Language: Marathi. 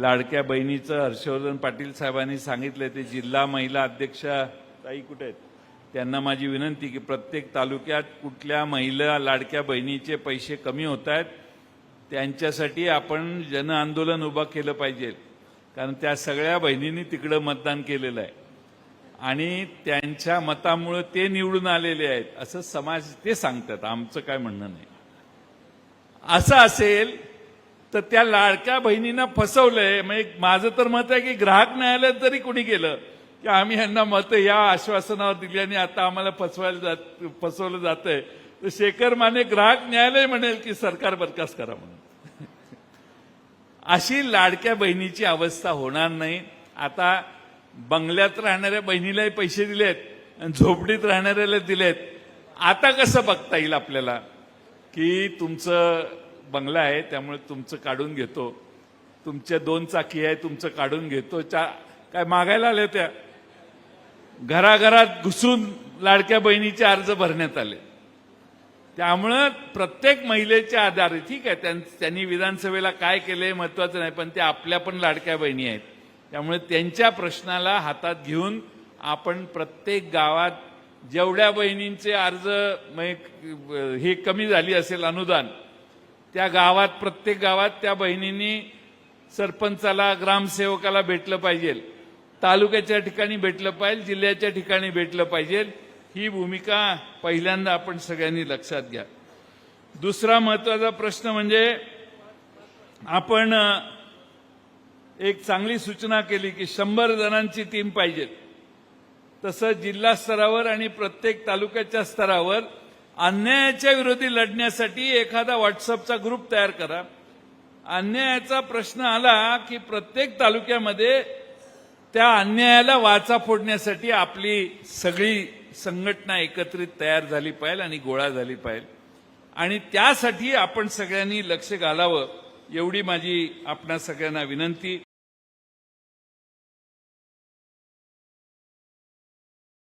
लाडक्या बहिणीचं हर्षवर्धन पाटील साहेबांनी सांगितलं ते जिल्हा महिला अध्यक्षा ताई कुठे आहेत? त्यांना माझी विनंती की प्रत्येक तालुक्यात कुठल्या महिला लाडक्या बहिणीचे पैसे कमी होत आहेत त्यांच्यासाठी आपण जन आंदोलन उभं केलं पाहिजे. कारण त्या सगळ्या बहिणींनी तिकडं मतदान केलेलं आहे. आणि त्यांच्या मतामुळे ते निवडून आलेले आहेत असं समाज ते सांगतात. आमचं काय म्हणणं नाही. असं असेल तर त्या लाडक्या बहिणींना फसवलंय. म्हणजे माझं तर मत आहे की ग्राहक न्यायालयात जरी कोणी गेलं की आम्ही यांना मतं या आश्वासनावर दिली आणि आता आम्हाला फसवायला जात फसवलं जातंय. तर शेखर माने ग्राहक न्यायालय म्हणेल की सरकार बरखास्त करा म्हणून. अशी लाडक्या बहिणीची अवस्था होणार नाही. आता बंगल्यात राहणाऱ्या बहिणीलाही पैसे दिलेत आणि झोपडीत राहणाऱ्याला दिलेत. आता कसं बघता येईल आपल्याला? की तुमचं बंगला आहे त्यामुळे तुमचं काढून घेतो. तुमच्या दोन चाकी आहे तुमचं काढून घेतो. चा काय मागायला आले त्या? घराघरात घुसून लाडक्या बहिणीचे अर्ज भरण्यात आले. त्यामुळं प्रत्येक महिलेच्या आधारे ठीक आहे त्यां- त्यांनी विधानसभेला काय केलंय महत्वाचं नाही पण त्या आपल्या पण लाडक्या बहिणी आहेत. त्यामुळे त्यांच्या प्रश्नाला हातात घेऊन आपण प्रत्येक गावात जेवढ्या बहिणींचे अर्ज हे कमी झाली असेल अनुदान त्या गावात प्रत्येक गावात त्या बहिणींनी सरपंचाला ग्रामसेवकाला भेटलं पाहिजे. तालुक्याच्या ठिकाणी भेटलं पाहिजे जिल्ह्याच्या ठिकाणी भेटलं पाहिजे. ही भूमिका पहिल्यांदा आपण सगळ्यांनी लक्षात घ्या. दुसरा महत्त्वाचा प्रश्न म्हणजे आपण एक चांगली सूचना केली की शंभर जणांची टीम पाहिजे. तसं जिल्हा स्तरावर आणि प्रत्येक तालुक्याच्या स्तरावर अन्यायाच्या विरोधी लढण्यासाठी एखादा व्हॉट्सअपचा ग्रुप तयार करा. अन्यायाचा प्रश्न आला की प्रत्येक तालुक्यामध्ये त्या अन्यायाला वाचा फोडण्यासाठी आपली सगळी संघटना एकत्रित तयार झाली पाहिजे आणि गोळा झाली पाहिजे आणि त्यासाठी आपण सगळ्यांनी लक्ष घालावं एवढी माझी आपणा सगळ्यांना विनंती.